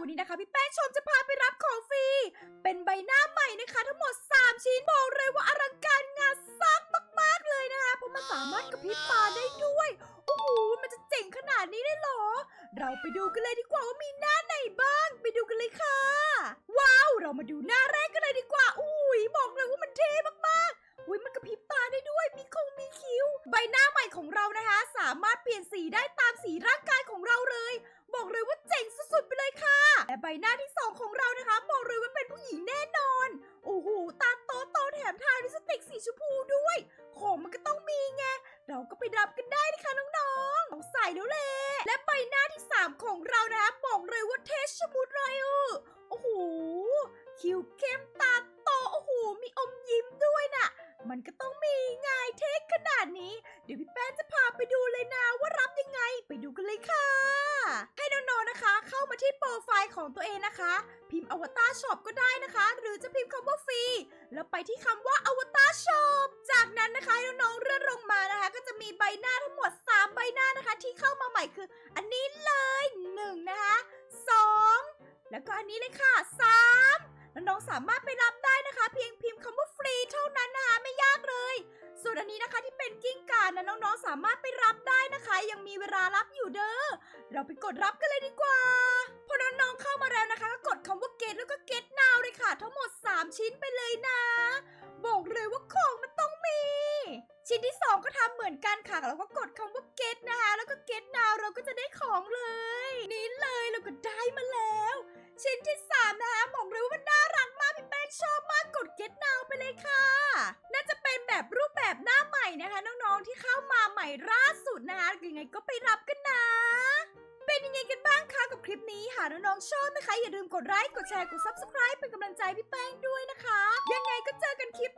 วันนี้นะคะพี่แป้งชมจะพาไปรับของฟรี เป็นใบหน้าใหม่นะคะ ทั้งหมด 3 ชิ้นบอกเลยว่าอลังการงานสร้างมาก ๆ เลยนะคะเพราะมันสามารถกระพริบตาได้ด้วย โอ้โห มันจะเจ๋งขนาดนี้ได้เหรอ เราไปดูกันเลยดีกว่าว่ามีหน้าไหนบ้าง ไปดูกันเลยค่ะ ว้าว เรามาดูหน้าแรกกันเลยดีกว่า อุ้ยบอกเลยว่ามันเท่มากๆอุ้ยมันกระพริบตาได้ด้วย มีคงมีคิ้ว ใบหน้าใหม่ของเรานะคะ สามารถเปลี่ยนสีได้ตามสีร่างกายของเราเลย บอกเลยว่า หน้าที่สองของเรานะคะบอกเลยว่าเป็นผู้หญิงแน่นอน โอ้โห ตาโตโตแถมทาลิปสติกสีชมพูด้วย ของมันก็ต้องมีไง เราก็ไปรับกันได้นะคะน้องๆต้องใส่แล้วแหละและใบหน้าที่ 3 ของเรานะคะบอกเลยว่าเทชมุดเลยเออโอ้โห คิ้วเข้มตาโต โอ้โห มีอมยิ้มด้วยน่ะ มันก็ต้องมีไงเทคขนาดนี้ เดี๋ยวพี่แป้งจะพาไปดูเลยนะว่ารับยังไง ไปดูกันเลยค่ะ ที่โปรไฟล์ของตัวเองนะคะ พิมพ์อวตารช็อปก็ได้นะคะ หรือจะพิมพ์คำว่าฟรีแล้วไปที่คำว่าอวตารช็อปจากนั้นนะคะน้องๆเลื่อนลงมานะคะ ก็จะมีใบหน้าทั้งหมด 3 ใบหน้านะคะ ที่เข้ามาใหม่คือ อันนี้เลย1นะคะ2แล้วก็อันนี้เลยค่ะ 3 น้องๆสามารถไปรับได้นะคะ เพียงพิมพ์คำว่าฟรีเท่านั้นนะคะไม่ยากเลยส่วนอันนี้นะคะที่เป็นกิ้งก่านะน้องๆสามารถไปรับได้นะคะ ยังมีเวลารับอยู่เด้อเราไปกดรับกันเลยดีกว่า น้องๆเข้ามาแล้วนะคะ ก็กดคำว่า get แล้วก็ get now เลยค่ะ ทั้งหมด 3 ชิ้นไปเลยนะ บอกเลยว่าของมันต้องมี ชิ้นที่ 2 ก็ทำเหมือนกันค่ะแล้วก็กดคำว่า get นะคะ แล้วก็ get now เราก็จะได้ของเลย นี่เลยเราก็ได้มาแล้ว ชิ้นที่ 3 นะคะบอกเลยว่ามันน่ารักมากพี่แป้งชอบมากกด get now ไปเลยค่ะ น่าจะเป็นแบบรูปแบบหน้าใหม่นะคะ น้องๆที่เข้ามาใหม่ล่าสุดนะคะยังไงก็ไปรับ คลิปนี้หากน้องๆชอบนะคะ อย่าลืมกดไลค์กดแชร์กด subscribe เป็นกำลังใจพี่แป้งด้วยนะคะ ยังไงก็เจอกันคลิป